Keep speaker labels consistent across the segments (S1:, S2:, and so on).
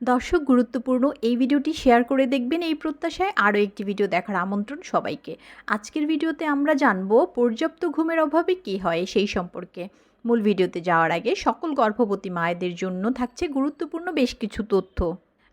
S1: দর্শক, গুরুত্বপূর্ণ এই ভিডিওটি শেয়ার করে দেখবেন। এই প্রত্যাশায় আরও একটি ভিডিও দেখার আমন্ত্রণ সবাইকে। আজকের ভিডিওতে আমরা জানব, পর্যাপ্ত ঘুমের অভাবে কি হয় সেই সম্পর্কে। মূল ভিডিওতে যাওয়ার আগে সকল গর্ভবতী মায়েদের জন্য থাকছে গুরুত্বপূর্ণ বেশ কিছু তথ্য।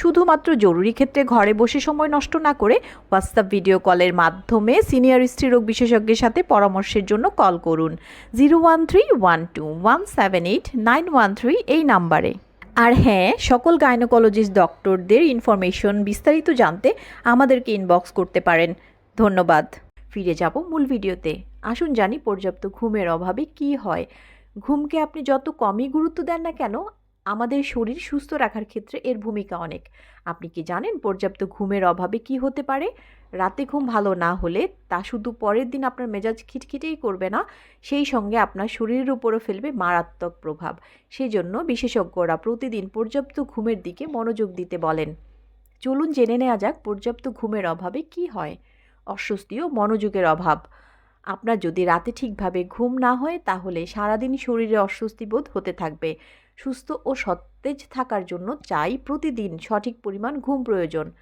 S1: শুধুমাত্র জরুরি ক্ষেত্রে ঘরে বসে সময় নষ্ট না করে হোয়াটসঅ্যাপ ভিডিও কলের মাধ্যমে সিনিয়র স্ত্রীরোগ বিশেষজ্ঞের সাথে পরামর্শের জন্য কল করুন। Zero one three one two one seven eight nine one three এই নাম্বারে। আর হ্যাঁ সকল গাইনোকোলজিস্ট ডক্টরদের ইনফরমেশন বিস্তারিত জানতে আমাদেরকে ইনবক্স করতে পারেন। ধন্যবাদ। ফিরে যাব মূল ভিডিওতে আসুন জানি পর্যাপ্ত ঘুমের অভাবে কি হয়। ঘুমকে আপনি যত কমই গুরুত্ব দেন না কেন আমাদের শরীর সুস্থ রাখার ক্ষেত্রে এর ভূমিকা অনেক। আপনি কি জানেন পর্যাপ্ত ঘুমের অভাবে কি হতে পারে? রাতে ঘুম ভালো না হলে তা শুধু পরের দিন আপনার মেজাজ খিটখিটেই করবে না, সেই সঙ্গে আপনার শরীরের উপরও ফেলবে মারাত্মক প্রভাব। সেই জন্য বিশেষজ্ঞরা প্রতিদিন পর্যাপ্ত ঘুমের দিকে মনোযোগ দিতে বলেন। চলুন জেনে নেওয়া যাক পর্যাপ্ত ঘুমের অভাবে কি হয়। অস্বস্তি ও মনোযোগের অভাব। আপনার যদি রাতে ঠিকভাবে ঘুম না হয়, তাহলে সারাদিন শরীরে অস্বস্তি বোধ হতে থাকবে। সুস্থ ও সতেজ থাকার জন্য চাই প্রতিদিন সঠিক পরিমাণ ঘুম প্রয়োজন।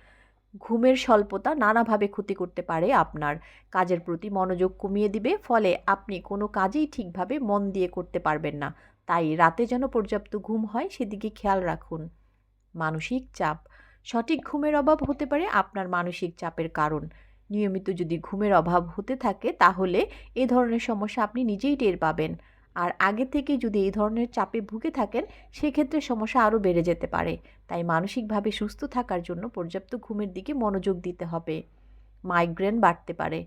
S1: ঘুমের স্বল্পতা নানাভাবে ক্ষতি করতে পারে আপনার। কাজের প্রতি মনোযোগ কমিয়ে দিবে, ফলে আপনি কোনো কাজেই ঠিকভাবে মন দিয়ে করতে পারবেন না। তাই রাতে যেন পর্যাপ্ত ঘুম হয়, সেদিকে খেয়াল রাখুন। মানসিক চাপ। সঠিক ঘুমের অভাব হতে পারে আপনার মানসিক চাপের কারণ। নিয়মিত যদি ঘুমের অভাব হতে থাকে, তাহলে এ ধরনের সমস্যা আপনি নিজেই টের পাবেন। আর আগে থেকে যদি এই ধরনের চাপে ভুগে থাকেন, সেক্ষেত্রে সমস্যা আরও বেড়ে যেতে পারে। তাই মানসিকভাবে সুস্থ থাকার জন্য পর্যাপ্ত ঘুমের দিকে মনোযোগ দিতে হবে। মাইগ্রেন বাড়তে পারে।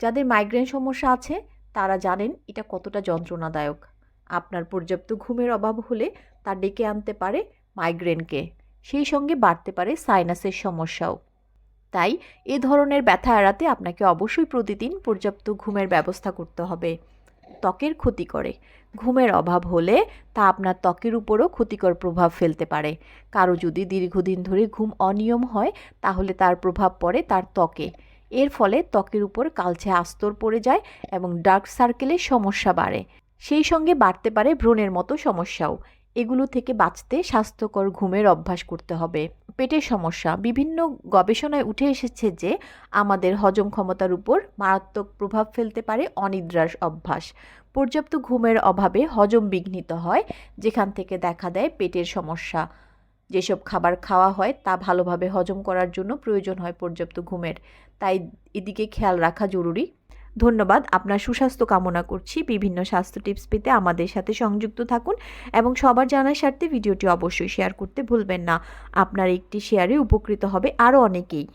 S1: যাদের মাইগ্রেন সমস্যা আছে, তারা জানেন এটা কতটা যন্ত্রণাদায়ক। আপনার পর্যাপ্ত ঘুমের অভাব হলে তা ডেকে আনতে পারে মাইগ্রেনকে। সেই সঙ্গে বাড়তে পারে সাইনাসের সমস্যাও। তাই এ ধরনের ব্যথা এড়াতে আপনাকে অবশ্যই প্রতিদিন পর্যাপ্ত ঘুমের ব্যবস্থা করতে হবে। ত্বকের ক্ষতি করে। ঘুমের অভাব হলে তা আপনার ত্বকের উপরও ক্ষতিকর প্রভাব ফেলতে পারে। কারও যদি দীর্ঘদিন ধরে ঘুম অনিয়ম হয়, তাহলে তার প্রভাব পড়ে তার ত্বকে। এর ফলে ত্বকের উপর কালচে আস্তর পড়ে যায় এবং ডার্ক সার্কেলের সমস্যা বাড়ে। সেই সঙ্গে বাড়তে পারে ব্রণের মতো সমস্যাও। এগুলো থেকে বাঁচতে স্বাস্থ্যকর ঘুমের অভ্যাস করতে হবে। পেটের সমস্যা, বিভিন্ন গবেষণায় উঠে এসেছে যে আমাদের হজম ক্ষমতার উপর মারাত্মক প্রভাব ফেলতে পারে অনিদ্রার অভ্যাস। পর্যাপ্ত ঘুমের অভাবে হজম বিঘ্নিত হয়, যেখান থেকে দেখা দেয় পেটের সমস্যা। যেসব খাবার খাওয়া হয়, তা ভালোভাবে হজম করার জন্য প্রয়োজন হয় পর্যাপ্ত ঘুমের। তাই এদিকে খেয়াল রাখা জরুরি। ধন্যবাদ। আপনার সুস্বাস্থ্য কামনা করছি। বিভিন্ন স্বাস্থ্য টিপস পেতে আমাদের সাথে সংযুক্ত থাকুন এবং সবার জানার স্বার্থে ভিডিওটি অবশ্যই শেয়ার করতে ভুলবেন না। আপনার একটি শেয়ারে উপকৃত হবে আরও অনেকেই।